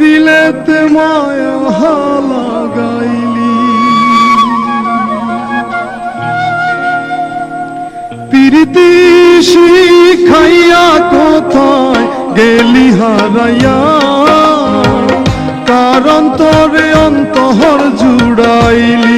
দিলেতে মায়া লাগাইলি প্রীতি শিখাইয়া কোথায় গেলি হারাইয়া? কারণ তরে অন্তহর জুড়াইলি?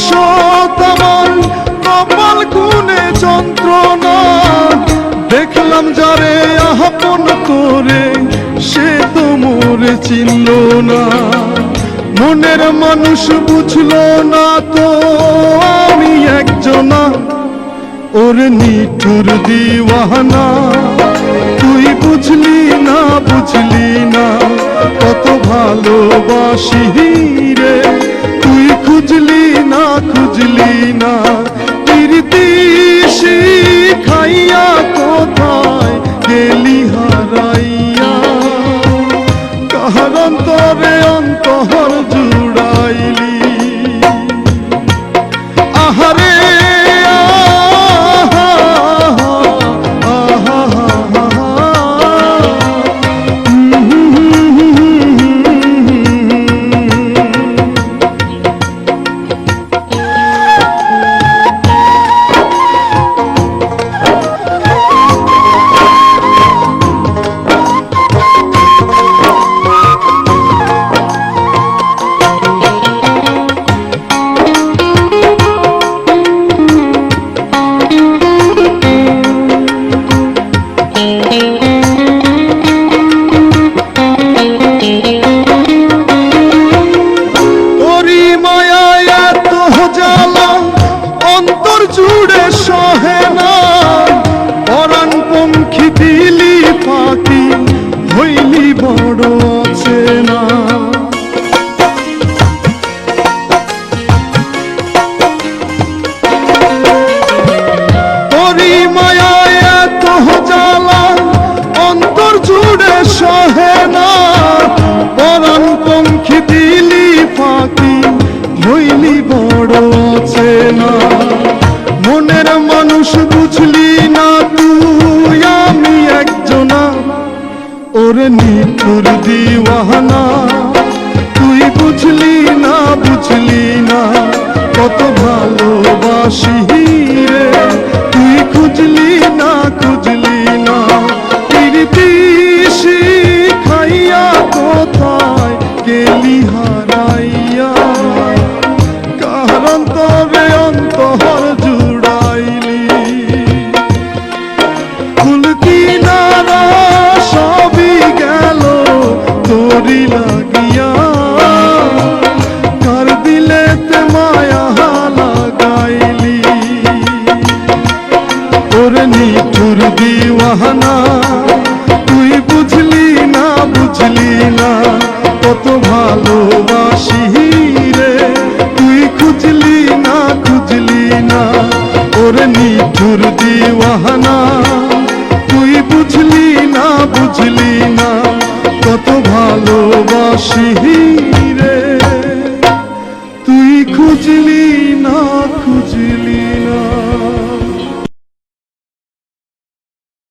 বসত আমার কপাল গুনে যন্ত্রণা। দেখলাম যারে করে, সে তো মোরে চিনল না। মনের মানুষ বুঝলো না তো, আমি একজনা। ওরে নিঠুর দিওয়ানা, তুই বুঝলি না বুঝলি না। কত ভালোবাসি রে, তুই খুঁজলি খুঁজলি না। ನೋಡೋ কিনারা সবই গেল তোরি লাগিয়া। কার দিলেতে মায়া লাগাইলি? তোর নিঠুর দিওয়ানা, তুই বুঝলি না বুঝলি না, কত ভালোবাসি। ভালোবাসি